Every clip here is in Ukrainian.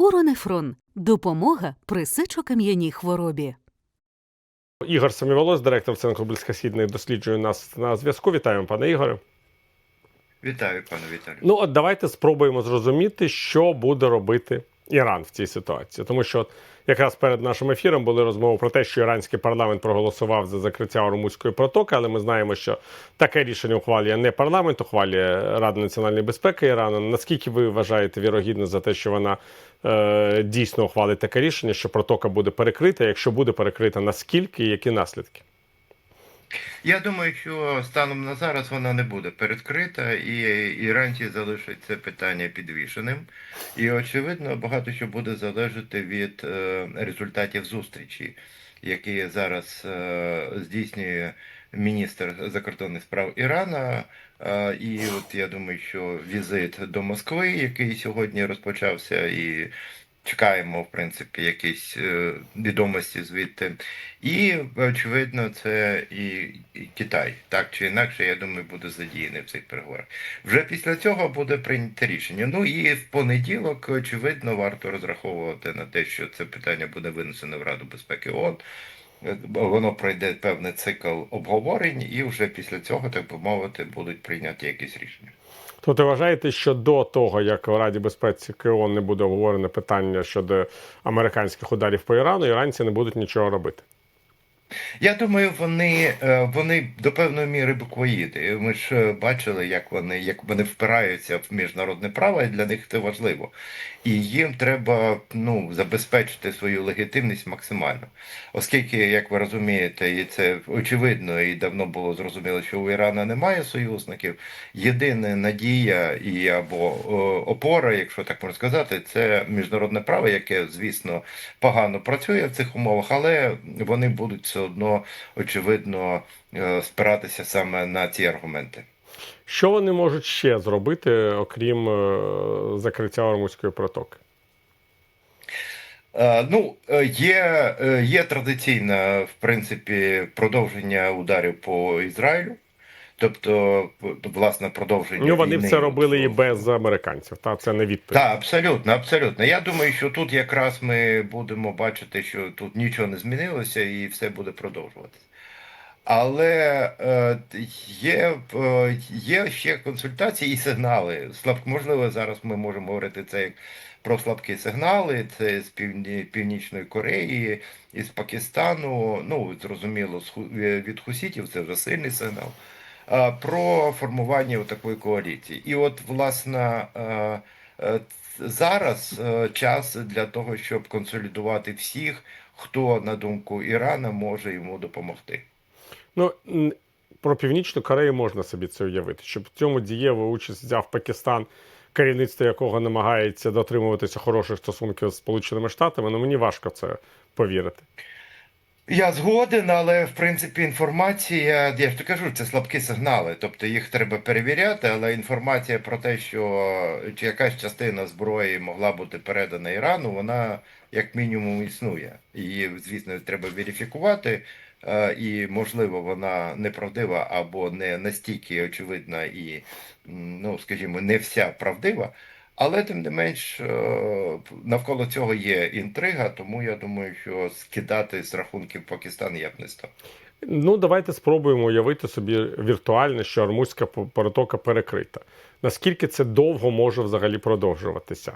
Уронефрон допомога при сечокам'яній хворобі. Ігор Саміволос, директор Центру близькосхідних досліджує нас на зв'язку. Вітаємо, пане Ігоре. Вітаю, пане Віталію. Ну, от давайте спробуємо зрозуміти, що буде робити Іран в цій ситуації. Тому що якраз перед нашим ефіром були розмови про те, що іранський парламент проголосував за закриття Ормузької протоки, але ми знаємо, що таке рішення ухвалює не парламент, ухвалює Рада національної безпеки Ірану. Наскільки ви вважаєте вірогідно за те, що вона е, дійсно ухвалить таке рішення, що протока буде перекрита? Якщо буде перекрита, наскільки і які наслідки? Я думаю, що станом на зараз вона не буде передкрита, і іранці залишать це питання підвішеним. І очевидно, багато що буде залежати від е, результатів зустрічі, які зараз е, здійснює міністр закордонних справ Ірана. Е, і от я думаю, що візит до Москви, який сьогодні розпочався, і чекаємо, в принципі, якісь е, відомості звідти. І, очевидно, це і, і Китай. Так чи інакше, я думаю, буде задіяний в цих переговорах. Вже після цього буде прийнято рішення. Ну і в понеділок, очевидно, варто розраховувати на те, що це питання буде винесено в Раду безпеки ООН. Воно пройде певний цикл обговорень, і вже після цього, так би мовити, будуть прийняті якісь рішення. Тобто ти вважаєте, що до того, як в Раді безпеці ООН не буде обговорене питання щодо американських ударів по Ірану, іранці не будуть нічого робити? Я думаю, вони, е, вони до певної міри буквоїди. Ми ж е, бачили, як вони, як вони впираються в міжнародне право, і для них це важливо. І їм треба ну, забезпечити свою легітимність максимально. Оскільки, як ви розумієте, і це очевидно і давно було зрозуміло, що у Ірана немає союзників. Єдина надія і або е, опора, якщо так можна сказати, це міжнародне право, яке, звісно, погано працює в цих умовах, але вони будуть все одно очевидно е, спиратися саме на ці аргументи. Що вони можуть ще зробити, окрім е, закриття Ормузької протоки? Е, Ну, є, є традиційне, в принципі, продовження ударів по Ізраїлю. Тобто, власне, продовження. Ну вони війни це робили і без американців. Та це не відповідь. Так, абсолютно, абсолютно. Я думаю, що тут якраз ми будемо бачити, що тут нічого не змінилося і все буде продовжуватися. Але е, є, е, є ще консультації і сигнали. Слаб, можливо, зараз ми можемо говорити це як про слабкі сигнали. Це з Півні, Північної Кореї, із Пакистану. Ну, зрозуміло, від хусітів це вже сильний сигнал. Е, Про формування такої коаліції. І от, власне, е, е, зараз час для того, щоб консолідувати всіх, хто, на думку Ірана, може йому допомогти. Ну про північну Корею можна собі це уявити, щоб в цьому дієву участь взяв Пакистан, керівництво якого намагається дотримуватися хороших стосунків з Сполученими Штатами. Ну мені важко це повірити. Я згоден, але в принципі інформація, я ж то кажу, це слабкі сигнали, тобто їх треба перевіряти, але інформація про те, що якась частина зброї могла бути передана Ірану, вона як мінімум існує. Її, звісно, треба верифікувати, е, і можливо вона неправдива або не настільки очевидна і, ну скажімо, не вся правдива. Але тим не менш е, навколо цього є інтрига, тому я думаю, що скидати з рахунків Пакистан я б не став. Ну, давайте спробуємо уявити собі віртуально, що Ормузька протока перекрита. Наскільки це довго може взагалі продовжуватися?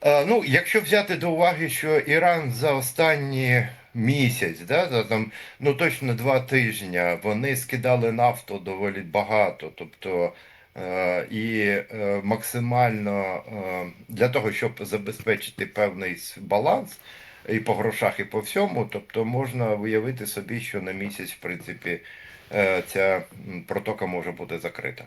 Е, Ну, якщо взяти до уваги, що Іран за останні місяць, да, за там, ну точно два тижні, вони скидали нафту доволі багато, тобто і е, максимально е, для того, щоб забезпечити певний баланс і по грошах, і по всьому, тобто можна уявити собі, що на місяць, в принципі, е, ця протока може бути закрита.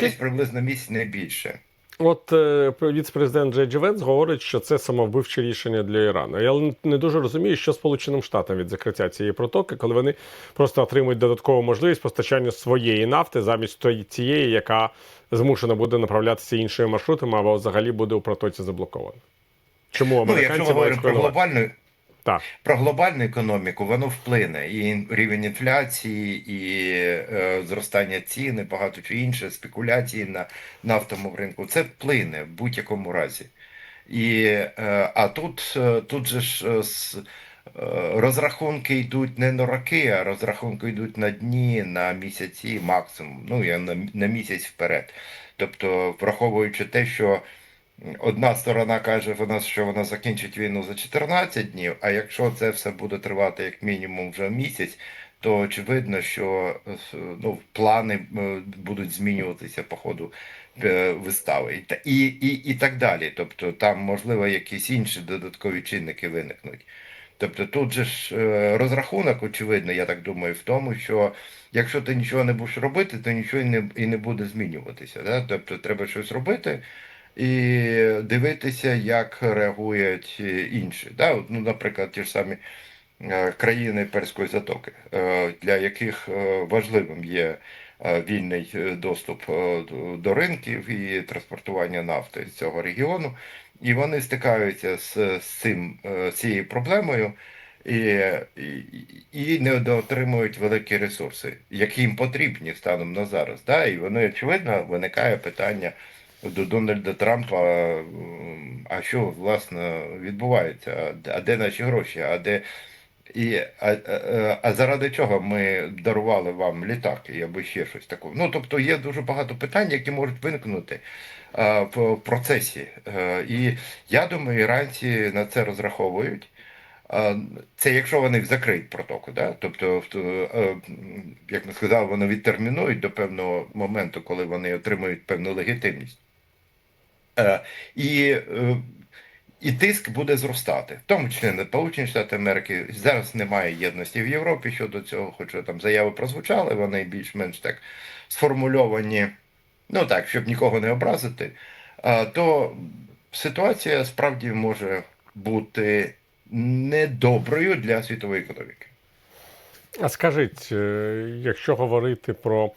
Десь приблизно місяць не більше. От е, віце-президент Джей Джвенс говорить, що це самовбивче рішення для Ірану. Я не дуже розумію, що Сполученим Штатам від закриття цієї протоки, коли вони просто отримують додаткову можливість постачання своєї нафти замість цієї, тієї, яка змушена буде направлятися іншими маршрутами, або взагалі буде у протоці заблокована. Чому Ну, якщо ми говоримо про глобальну, Так. Про глобальну економіку воно вплине і рівень інфляції, і е, зростання цін, і багато чого інше, спекуляції на нафтовому ринку. Це вплине в будь-якому разі. І, е, а тут, е, тут же ж е, е, розрахунки йдуть не на роки, а розрахунки йдуть на дні, на місяці максимум. Ну, я на, на місяць вперед. Тобто, враховуючи те, що одна сторона каже, вона, що вона закінчить війну за 14 днів, а якщо це все буде тривати як мінімум вже місяць, то очевидно, що е, ну, плани е, будуть змінюватися по ходу е, вистави і, і, і, так далі. Тобто там, можливо, якісь інші додаткові чинники виникнуть. Тобто тут же ж розрахунок, очевидно, я так думаю, в тому, що якщо ти нічого не будеш робити, то нічого і не, і не буде змінюватися. Да? Тобто треба щось робити і дивитися, як реагують е, інші. Да? Ну, наприклад, ті ж самі е, країни Перської затоки, е, для яких важливим є вільний доступ до- ринків і транспортування нафти з цього регіону. І вони стикаються з, з цим, з цією проблемою і, і не отримують великі ресурси, які їм потрібні станом на зараз. Да? І вони, очевидно, виникає питання до Дональда Трампа, а що власне відбувається? А де- наші гроші? А де і, а, а, а заради чого ми дарували вам літаки або ще щось такого? Ну, тобто є дуже багато питань, які можуть виникнути а, в процесі. Е, І я думаю, іранці на це розраховують. А, Це якщо вони закриють протоку, да? тобто, е, як ми сказали, вони відтермінують до певного моменту, коли вони отримують певну легітимність. Е, І, е, і тиск буде зростати, в тому числі на Сполучені Штати Америки. Зараз немає єдності в Європі щодо цього, хоча там заяви прозвучали, вони більш-менш так сформульовані, ну так, щоб нікого не образити, то ситуація справді може бути недоброю для світової економіки. А скажіть, е, якщо говорити про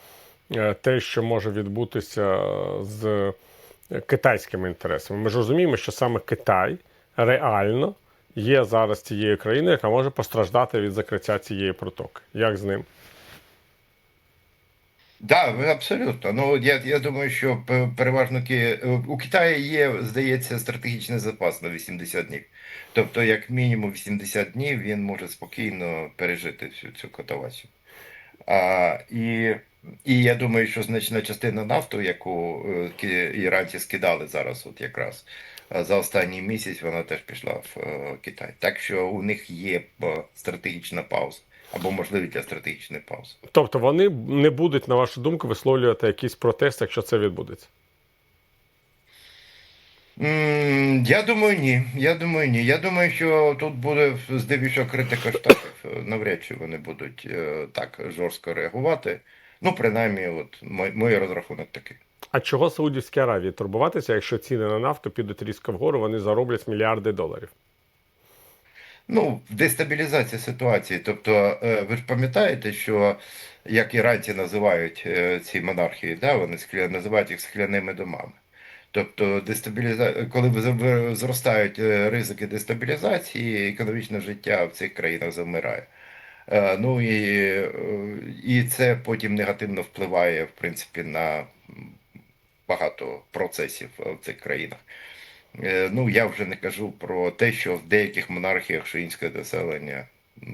е, те, що може відбутися з китайськими інтересами, ми ж розуміємо, що саме Китай реально є зараз тією країною, яка може постраждати від закриття цієї протоки. Як з ним? Так, да, абсолютно. Ну я, я думаю, що переважно у Китаї є, здається, стратегічний запас на 80 днів. Тобто, як мінімум 80 днів він може спокійно пережити всю цю катавасію. А, і, і я думаю, що значна частина нафту, яку е, іранці скидали зараз, от якраз е, за останній місяць, вона теж пішла в е, Китай. Так що у них є стратегічна пауза або можливість для стратегічної паузи. Тобто вони не будуть, на вашу думку, висловлювати якийсь протест, якщо це відбудеться. Я думаю, ні. Я думаю, ні. Я думаю, що тут буде здебільшого критика штатів. Навряд чи вони будуть так жорстко реагувати. Ну, принаймні, от мій розрахунок такий. А чого Саудівській Аравії турбуватися, якщо ціни на нафту підуть різко вгору, вони зароблять мільярди доларів? Ну, дестабілізація ситуації. Тобто, е, ви ж пам'ятаєте, що як іранці називають е, ці монархії, да, вони скля... називають їх скляними домами. Тобто, дестабіліза... коли зростають е, ризики дестабілізації, економічне життя в цих країнах завмирає. Е, Ну і, е, і це потім негативно впливає, в принципі, на багато процесів е, в цих країнах. Ну, я вже не кажу про те, що в деяких монархіях шиїнське населення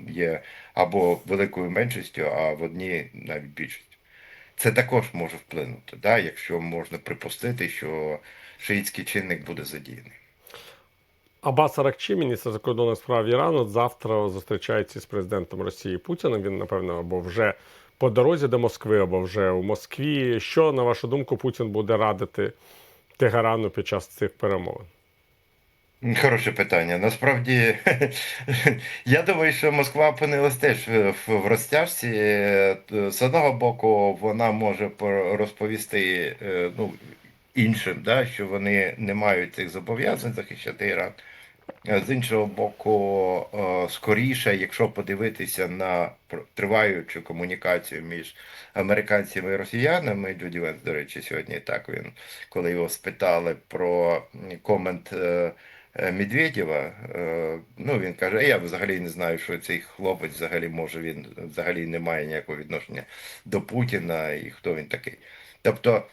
є або великою меншістю, а в одній навіть більшістю. Це також може вплинути, да, якщо можна припустити, що шиїцький чинник буде задіяний. Абас Аракчі, міністр закордонних справ Ірану, завтра зустрічається з президентом Росії Путіним. Він, напевно, або вже по дорозі до Москви, або вже у Москві. Що, на вашу думку, Путін буде радити Тегерану під час цих перемовин? Хороше питання. Насправді, я думаю, що Москва опинилась теж в, розтяжці. З одного боку, вона може по- розповісти е, ну, іншим, да, що вони не мають цих зобов'язань захищати Іран. Е, З іншого боку, е, скоріше, якщо подивитися на триваючу комунікацію між американцями і росіянами, Джуді Венс, до речі, сьогодні так він, коли його спитали про комент е, Медведєва. Ну, він каже, я взагалі не знаю, що цей хлопець взагалі може, він взагалі не має ніякого відношення до Путіна і хто він такий. Тобто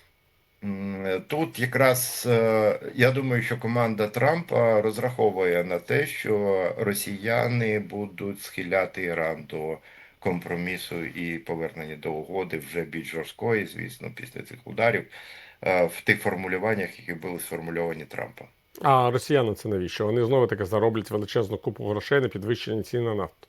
тут якраз е, я думаю, що команда Трампа розраховує на те, що росіяни будуть схиляти Іран до компромісу і повернення до угоди вже більш жорсткої, звісно, після цих ударів е, в тих формулюваннях, які були сформульовані Трампом. А росіяни це навіщо? Вони знову таки зароблять величезну купу грошей на підвищення цін на нафту.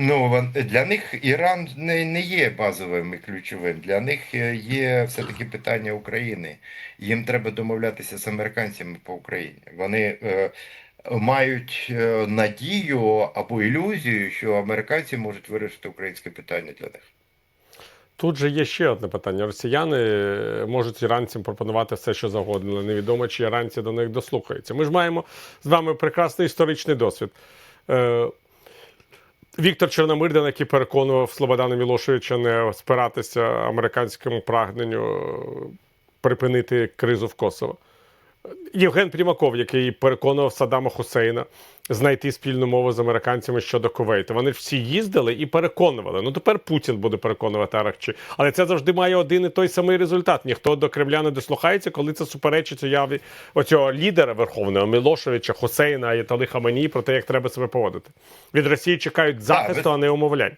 Ну, для них Іран не, не є базовим і ключовим. Для них е, є все-таки питання України. Їм треба домовлятися з американцями по Україні. Вони е, мають е, надію або ілюзію, що американці можуть вирішити українське питання для них. Тут же є ще одне питання. Росіяни е, можуть іранцям пропонувати все, що завгодно, але невідомо, чи іранці до них дослухаються. Ми ж маємо з вами прекрасний історичний досвід. Віктор Чорномирдин, який переконував Слободана Мілошевича не спиратися американському прагненню припинити кризу в Косово. Євген Примаков, який переконував Саддама Хусейна знайти спільну мову з американцями щодо Кувейта. Вони всі їздили і переконували. Ну тепер Путін буде переконувати Аракчі. Але це завжди має один і той самий результат. Ніхто до Кремля не дослухається, коли це суперечить уяві оцього лідера верховного Мілошевича, Хусейна, Аятали Хаменії про те, як треба себе поводити. Від Росії чекають захисту, а не умовлянь.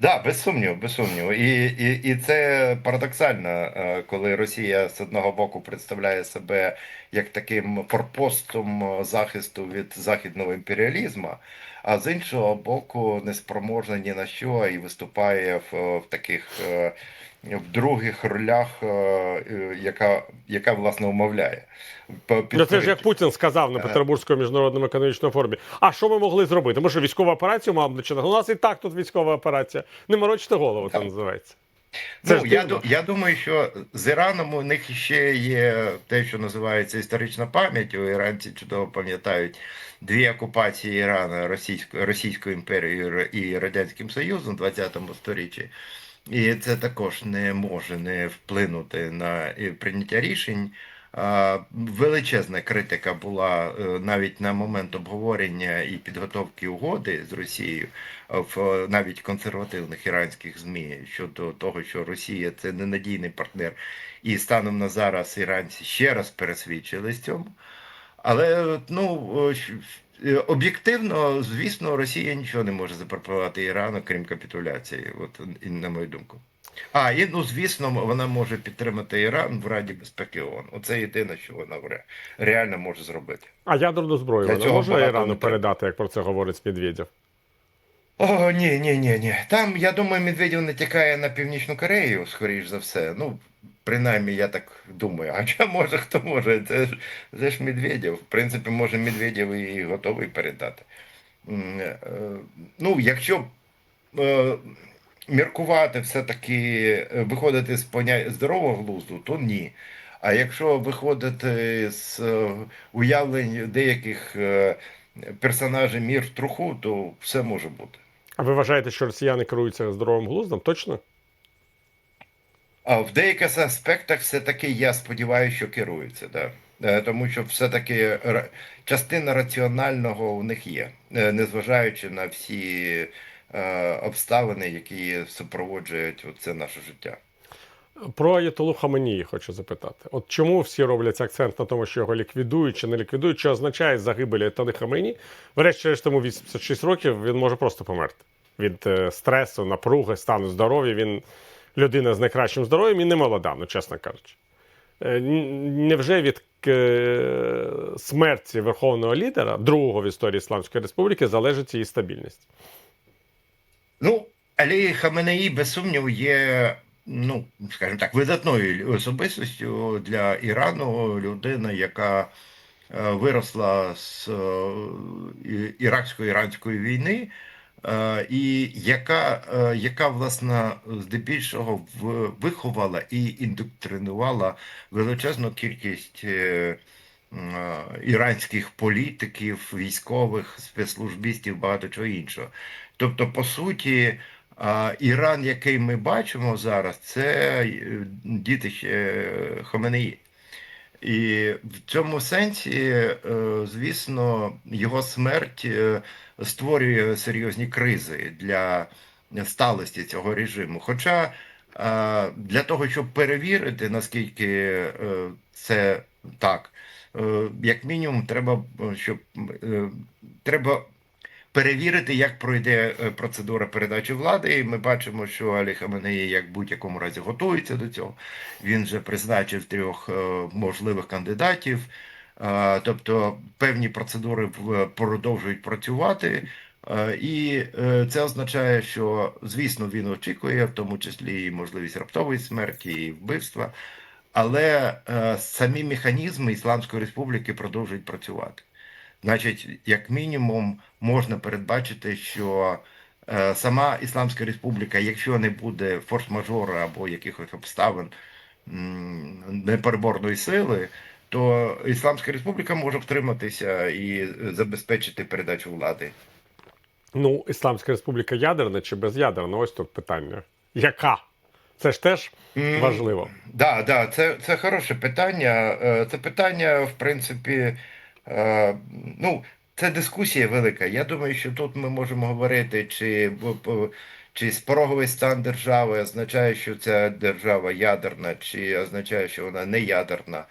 Да, без сумніву, без сумніву. І, і, і це парадоксально, е, коли Росія з одного боку представляє себе як таким форпостом захисту від західного імперіалізму, а з іншого боку, не спроможна ні на що і виступає в, в таких е, в других ролях, е, е, яка, яка власне умовляє. Ну це ж як. Путін сказав на Петербурзькому міжнародному економічному форумі. А що ми могли зробити? Ми що військову операцію мали починати? У нас і так тут військова операція. Не морочте голову, це називається. Це Ну, я, я думаю, що з Іраном у них ще є те, що називається історична пам'ять. У іранці чудово пам'ятають дві окупації Ірана Російською, Російською імперією і Радянським Союзом в 20 сторіччі. І це також не може не вплинути на е, прийняття рішень. Величезна критика була е, навіть на момент обговорення і підготовки угоди з Росією в е, навіть консервативних іранських ЗМІ щодо того, що Росія це ненадійний партнер, і станом на зараз іранці ще раз пересвідчились в цьому. Але ну об'єктивно, звісно, Росія нічого не може запропонувати Ірану, крім капітуляції, от на мою думку. А, і ну звісно, вона може підтримати Іран в Раді безпеки ООН. Оце єдине, що вона реально може зробити. А ядерну зброю Для вона цього можна Ірану не передати, як про це говорить Медведєв? О, ні, ні, ні, ні. Там, я думаю, Медведєв не тікає на Північну Корею, скоріш за все. Ну, принаймні, я так думаю. А може, хто може? Це ж, це ж Медведєв. В принципі, може, Медведєв і готовий передати. Е, Ну, якщо е, міркувати все-таки, е, виходити з поня... здорового глузду, то ні. А якщо виходити з уявлень деяких персонажів мір в труху, то все може бути. А ви вважаєте, що росіяни керуються здоровим глуздом? Точно? А в деяких аспектах все-таки я сподіваюся, що керуються, да. Е, Тому що все-таки частина раціонального у них є, е, незважаючи на всі е, обставини, які супроводжують це наше життя. Про Аятолу Хаменії хочу запитати. От чому всі роблять акцент на тому, що його ліквідують чи не ліквідують, що означає загибель Аятоли Хаменії? Врешті-решт тому 86 років він може просто померти від стресу, напруги, стану здоров'я. Він людина з найкращим здоров'ям і не молода, ну чесно кажучи. Е, Невже від е, смерті верховного лідера, другого в історії Ісламської Республіки, залежить її стабільність? Ну, Алі Хаменеї, без сумніву, є, ну, скажімо так, видатною особистостю для Ірану, людина, яка е, виросла з іраксько-іранської війни, і яка, е, яка власне, здебільшого виховала і індоктринувала величезну кількість. е, е, Іранських політиків, військових, спецслужбістів, багато чого іншого. Тобто, по суті, Іран, який ми бачимо зараз, це е, дітище Хоменеї. І в цьому сенсі, е, звісно, його смерть е, створює серйозні кризи для сталості цього режиму. Хоча е, для того, щоб перевірити, наскільки це так, як мінімум, треба, щоб треба перевірити, як пройде е, процедура передачі влади. І ми бачимо, що Алі Хаменеї як будь-якому разі готується до цього. Він вже призначив трьох е, можливих кандидатів. Е, Тобто певні процедури продовжують працювати, і це означає, що звісно він очікує, в тому числі і можливість раптової смерті, і вбивства, але самі механізми Ісламської Республіки продовжують працювати. Значить, як мінімум, можна передбачити, що е, сама Ісламська Республіка, якщо не буде форс-мажора або якихось обставин непереборної сили, то Ісламська Республіка може втриматися і забезпечити передачу влади. Ну, Ісламська Республіка ядерна чи без'ядерна? Ось тут питання. Яка? Це ж теж важливо. Да, да, це, це хороше питання. Е, Це питання, в принципі, ну, це дискусія велика. Я думаю, що тут ми можемо говорити, чи, чи спороговий стан держави означає, що ця держава ядерна, чи означає, що вона не ядерна,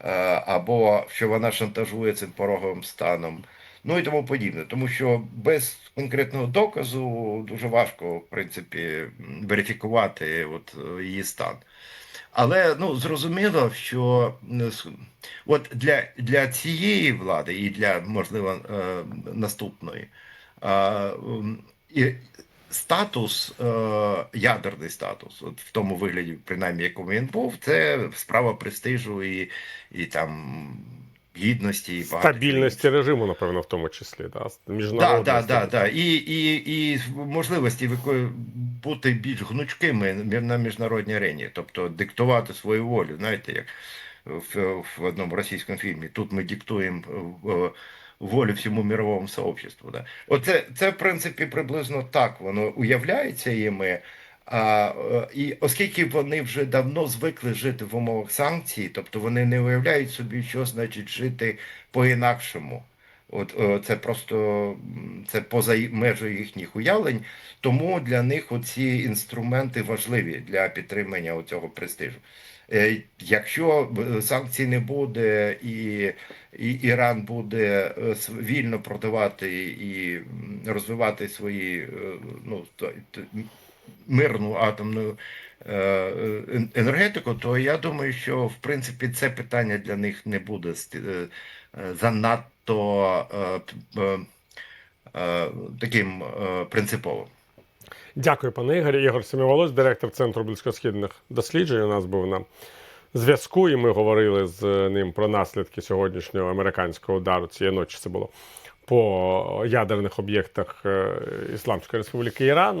е, або що вона шантажує цим пороговим станом. Ну і тому подібне, тому що без конкретного доказу дуже важко, в принципі, верифікувати от її стан. Але ну зрозуміло, що от для, для цієї влади і для можливо е, наступної е, статус, е, ядерний статус, от в тому вигляді, принаймні, якому він був, це справа престижу і, і там гідності, і Стабільності режиму, напевно, в тому числі. Да? так, так, так, так. І, і, і можливості бути більш гнучкими на міжнародній арені, тобто диктувати свою волю, знаєте, як в, в одному російському фільмі. Тут ми диктуємо е, волю всьому мировому сообществу. Да? Оце, це, в принципі, приблизно так воно уявляється іми. А, е, і оскільки вони вже давно звикли жити в умовах санкцій, тобто вони не уявляють собі, що значить жити по-інакшому. От е, це просто це поза межею їхніх уявлень, тому для них оці інструменти важливі для підтримання цього престижу. Е, Якщо санкцій не буде і, і Іран буде вільно продавати і розвивати свої ну, мирну атомну е, е, енергетику, то я думаю, що в принципі це питання для них не буде е, занадто таким принциповим. Дякую, пане Ігорі. Ігор Семіволос, директор Центру близькосхідних досліджень. У нас був на зв'язку, і ми говорили з ним про наслідки сьогоднішнього американського удару. Цієї ночі це було по ядерних об'єктах Ісламської Республіки Іран.